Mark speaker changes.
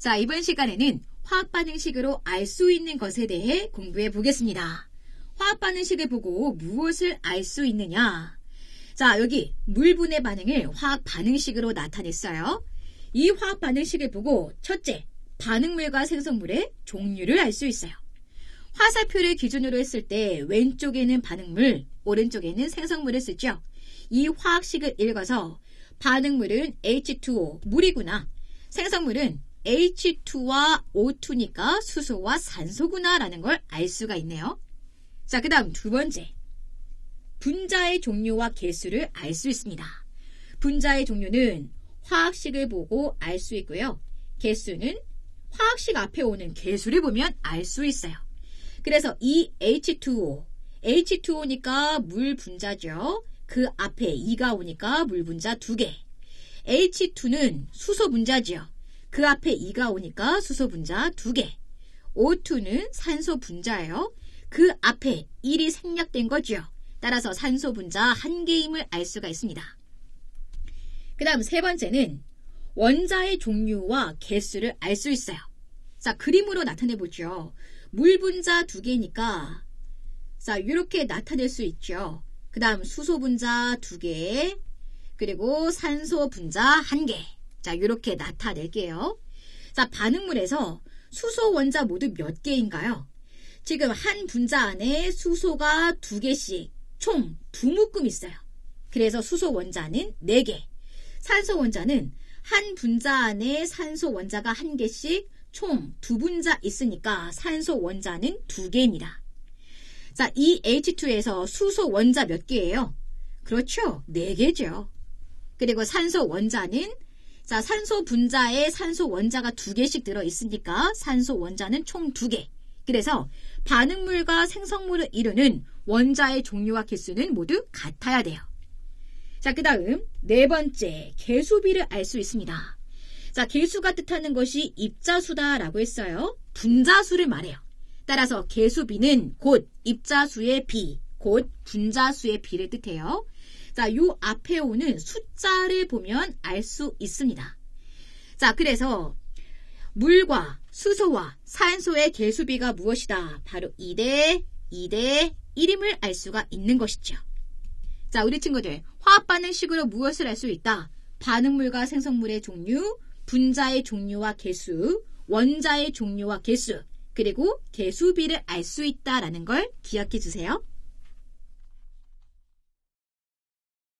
Speaker 1: 자, 이번 시간에는 화학 반응식으로 알 수 있는 것에 대해 공부해 보겠습니다. 화학 반응식을 보고 무엇을 알 수 있느냐? 자, 여기 물분해 반응을 화학 반응식으로 나타냈어요. 이 화학 반응식을 보고 첫째, 반응물과 생성물의 종류를 알 수 있어요. 화살표를 기준으로 했을 때 왼쪽에는 반응물, 오른쪽에는 생성물을 쓰죠. 이 화학식을 읽어서 반응물은 H2O, 물이구나. 생성물은 H2와 O2니까 수소와 산소구나 라는 걸 알 수가 있네요. 자, 그 다음 두 번째. 분자의 종류와 개수를 알 수 있습니다. 분자의 종류는 화학식을 보고 알 수 있고요. 개수는 화학식 앞에 오는 개수를 보면 알 수 있어요. 그래서 이 H2O, H2O니까 물 분자죠. 그 앞에 2가 오니까 물 분자 2개. H2는 수소 분자지요. 그 앞에 2가 오니까 수소 분자 2개. O2는 산소 분자예요. 그 앞에 1이 생략된 거죠. 따라서 산소 분자 1개임을 알 수가 있습니다. 그 다음 세 번째는 원자의 종류와 개수를 알 수 있어요. 자, 그림으로 나타내 보죠. 물 분자 2개니까 자, 이렇게 나타낼 수 있죠. 그 다음 수소 분자 2개, 그리고 산소 분자 1개. 자, 이렇게 나타낼게요. 자, 반응물에서 수소 원자 모두 몇 개인가요? 지금 한 분자 안에 수소가 두 개씩 총 두 묶음 있어요. 그래서 수소 원자는 4개. 산소 원자는 한 분자 안에 산소 원자가 한 개씩 총 두 분자 있으니까 산소 원자는 두 개입니다. 자, 이 H2에서 수소 원자 몇 개예요? 그렇죠. 4개죠. 그리고 산소 원자는 자, 산소 분자에 산소 원자가 두 개씩 들어 있으니까 산소 원자는 총 두 개. 그래서 반응물과 생성물을 이루는 원자의 종류와 개수는 모두 같아야 돼요. 자, 그 다음 네 번째 개수비를 알 수 있습니다. 자, 개수가 뜻하는 것이 입자수다라고 했어요. 분자수를 말해요. 따라서 개수비는 곧 입자수의 비, 곧 분자수의 비를 뜻해요. 자, 요 앞에 오는 숫자를 보면 알 수 있습니다. 자, 그래서 물과 수소와 산소의 개수비가 무엇이다? 바로 2대 2대 1임을 알 수가 있는 것이죠. 자, 우리 친구들, 화학 반응식으로 무엇을 알 수 있다? 반응물과 생성물의 종류, 분자의 종류와 개수, 원자의 종류와 개수, 그리고 개수비를 알 수 있다라는 걸 기억해 주세요.